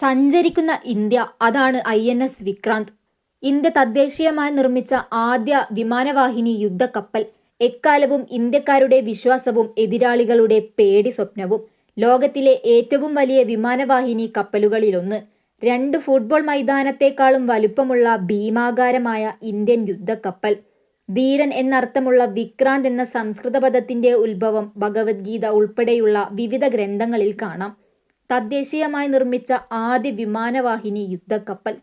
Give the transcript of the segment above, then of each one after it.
സഞ്ചരിക്കുന്ന ഇന്ത്യ അതാണ് I N S Vikrant. India തദ്ദേശീയമായി നിർമ്മിച്ച ആദ്യ വിമാനവാഹിനി യുദ്ധക്കപ്പൽ. എക്കാലവും ഇന്ത്യക്കാരുടെ വിശ്വാസവും എതിരാളികളുടെ പേടി സ്വപ്നവും ലോകത്തിലെ ഏറ്റവും വലിയ വിമാനവാഹിനി കപ്പലുകളിലൊന്ന്. രണ്ട് ഫുട്ബോൾ മൈതാനത്തെക്കാളും വലുപ്പമുള്ള ഭീമാകാരമായ ഇന്ത്യൻ യുദ്ധക്കപ്പൽ. ധീരൻ എന്നർത്ഥമുള്ള വിക്രാന്ത് എന്ന സംസ്കൃത പദത്തിന്റെ ഉത്ഭവം ഭഗവത്ഗീത ഉൾപ്പെടെയുള്ള വിവിധ ഗ്രന്ഥങ്ങളിൽ കാണാം. തദ്ദേശീയമായി നിർമ്മിച്ച ആദ്യ വിമാനവാഹിനി യുദ്ധക്കപ്പൽ.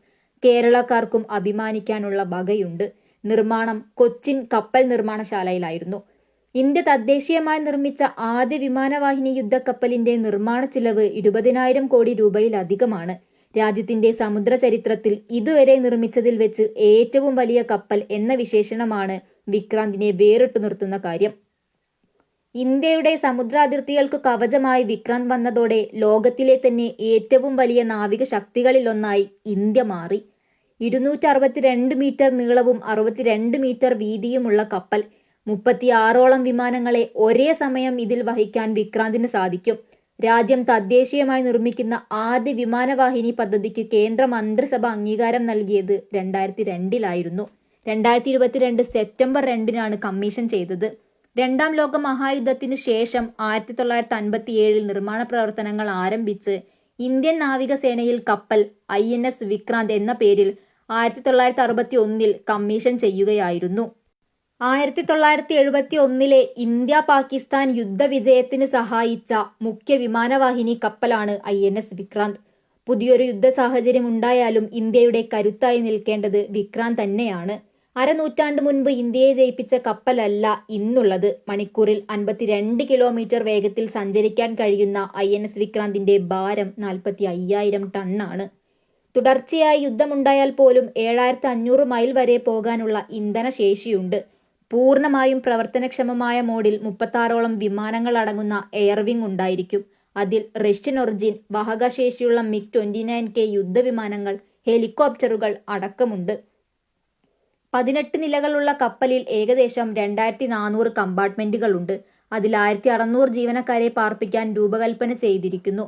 കേരളക്കാർക്കും അഭിമാനിക്കാനുള്ള വകയുണ്ട്. നിർമ്മാണം കൊച്ചിൻ കപ്പൽ നിർമ്മാണശാലയിലായിരുന്നു. ഇന്ത്യ തദ്ദേശീയമായി നിർമ്മിച്ച ആദ്യ വിമാനവാഹിനി യുദ്ധക്കപ്പലിന്റെ നിർമ്മാണ ചിലവ് ഇരുപതിനായിരം കോടി രൂപയിലധികമാണ്. രാജ്യത്തിന്റെ സമുദ്ര ചരിത്രത്തിൽ ഇതുവരെ നിർമ്മിച്ചതിൽ വെച്ച് ഏറ്റവും വലിയ കപ്പൽ എന്ന വിശേഷണമാണ് വിക്രാന്തിനെ വേറിട്ടു നിർത്തുന്ന കാര്യം. ഇന്ത്യയുടെ സമുദ്രാതിർത്തികൾക്ക് കവചമായി വിക്രാന്ത് വന്നതോടെ ലോകത്തിലെ തന്നെ ഏറ്റവും വലിയ നാവിക ശക്തികളിലൊന്നായി ഇന്ത്യ മാറി. ഇരുന്നൂറ്റി അറുപത്തിരണ്ട് മീറ്റർ നീളവും അറുപത്തിരണ്ട് മീറ്റർ വീതിയുമുള്ള കപ്പൽ മുപ്പത്തിയാറോളം വിമാനങ്ങളെ ഒരേ സമയം ഇതിൽ വഹിക്കാൻ വിക്രാന്തിന് സാധിക്കും. രാജ്യം തദ്ദേശീയമായി നിർമ്മിക്കുന്ന ആദ്യ വിമാനവാഹിനി പദ്ധതിക്ക് കേന്ദ്ര മന്ത്രിസഭ അംഗീകാരം നൽകിയത് രണ്ടായിരത്തി രണ്ടിലായിരുന്നു. രണ്ടായിരത്തി ഇരുപത്തിരണ്ട് സെപ്റ്റംബർ രണ്ടിനാണ് കമ്മീഷൻ ചെയ്തത്. രണ്ടാം ലോക മഹായുദ്ധത്തിനു ശേഷം ആയിരത്തി തൊള്ളായിരത്തി അൻപത്തി ഏഴിൽ നിർമ്മാണ പ്രവർത്തനങ്ങൾ ആരംഭിച്ച് ഇന്ത്യൻ നാവികസേനയിൽ കപ്പൽ ഐ എൻ എസ് വിക്രാന്ത് എന്ന പേരിൽ ആയിരത്തി തൊള്ളായിരത്തി അറുപത്തി ഒന്നിൽ കമ്മീഷൻ ചെയ്യുകയായിരുന്നു. ആയിരത്തി തൊള്ളായിരത്തി എഴുപത്തി ഒന്നിലെ ഇന്ത്യ പാകിസ്ഥാൻ യുദ്ധവിജയത്തിന് സഹായിച്ച മുഖ്യ വിമാനവാഹിനി കപ്പലാണ് ഐ എൻ എസ് വിക്രാന്ത്. പുതിയൊരു യുദ്ധ സാഹചര്യം ഉണ്ടായാലും ഇന്ത്യയുടെ കരുത്തായി നിൽക്കേണ്ടത് വിക്രാന്ത് തന്നെയാണ്. അരനൂറ്റാണ്ട് മുൻപ് ഇന്ത്യയെ ജയിപ്പിച്ച കപ്പലല്ല ഇന്നുള്ളത്. മണിക്കൂറിൽ അൻപത്തിരണ്ട് കിലോമീറ്റർ വേഗത്തിൽ സഞ്ചരിക്കാൻ കഴിയുന്ന ഐ എൻ എസ് വിക്രാന്തിന്റെ ഭാരം നാൽപ്പത്തി അയ്യായിരം ടണ്ണാണ്. തുടർച്ചയായി യുദ്ധമുണ്ടായാൽ പോലും ഏഴായിരത്തി അഞ്ഞൂറ് മൈൽ വരെ പോകാനുള്ള ഇന്ധനശേഷിയുണ്ട്. പൂർണമായും പ്രവർത്തനക്ഷമമായ മോഡിൽ മുപ്പത്താറോളം വിമാനങ്ങൾ അടങ്ങുന്ന എയർവിംഗ് ഉണ്ടായിരിക്കും. അതിൽ റഷ്യൻ ഒറിജിൻ വാഹകശേഷിയുള്ള മിഗ് ട്വന്റി നയൻ കെ യുദ്ധവിമാനങ്ങൾ ഹെലികോപ്റ്ററുകൾ അടക്കമുണ്ട്. പതിനെട്ട് നിലകളുള്ള കപ്പലിൽ ഏകദേശം രണ്ടായിരത്തി നാനൂറ് കമ്പാർട്ട്മെന്റുകളുണ്ട്. അതിൽ ആയിരത്തി അറുന്നൂറ് ജീവനക്കാരെ പാർപ്പിക്കാൻ രൂപകൽപ്പന ചെയ്തിരിക്കുന്നു.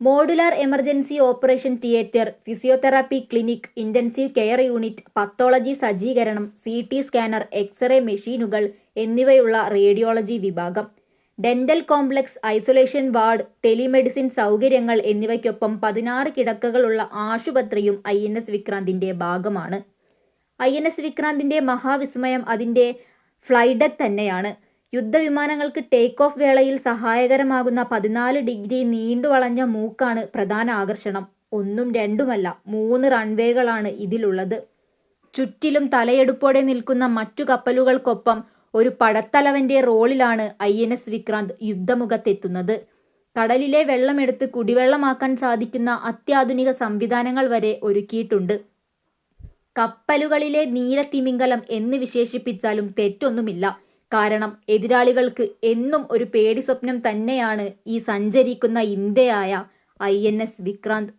Modular emergency operation theatre physiotherapy clinic intensive care unit pathology സജ്ജീകരണം C T scanner X ray മെഷീനുകൾ എന്നിവയുള്ള റേഡിയോളജി വിഭാഗം. Dental complex isolation ward telemedicine സൗകര്യങ്ങൾ എന്നിവയ്ക്കൊപ്പം പതിനാറ് കിടക്കകളുള്ള ആശുപത്രിയും ഐ എൻ എസ് വിക്രാന്തിന്റെ ഭാഗമാണ്. ഐ എൻ എസ് വിക്രാന്തിന്റെ മഹാവിസ്മയം അതിന്റെ ഫ്ലൈഡക് തന്നെയാണ്. യുദ്ധവിമാനങ്ങൾക്ക് ടേക്ക് ഓഫ് വേളയിൽ സഹായകരമാകുന്ന പതിനാല് ഡിഗ്രി നീണ്ടു വളഞ്ഞ മൂക്കാണ് പ്രധാന ആകർഷണം. ഒന്നും രണ്ടുമല്ല മൂന്ന് റൺവേകളാണ് ഇതിലുള്ളത്. ചുറ്റിലും തലയെടുപ്പോടെ നിൽക്കുന്ന മറ്റു കപ്പലുകൾക്കൊപ്പം ഒരു പടത്തലവന്റെ റോളിലാണ് ഐ എൻ എസ് വിക്രാന്ത് യുദ്ധമുഖത്തെത്തുന്നത്. കടലിലെ വെള്ളമെടുത്ത് കുടിവെള്ളമാക്കാൻ സാധിക്കുന്ന അത്യാധുനിക സംവിധാനങ്ങൾ വരെ ഒരുക്കിയിട്ടുണ്ട്. കപ്പലുകളിലെ നീലത്തിമിംഗലം എന്ന് വിശേഷിപ്പിച്ചാലും തെറ്റൊന്നുമില്ല. കാരണം എതിരാളികൾക്ക് എന്നും ഒരു പേടി സ്വപ്നം തന്നെയാണ് ഈ സഞ്ചരിക്കുന്ന ഇന്ത്യയായ ഐ എൻ എസ് വിക്രാന്ത്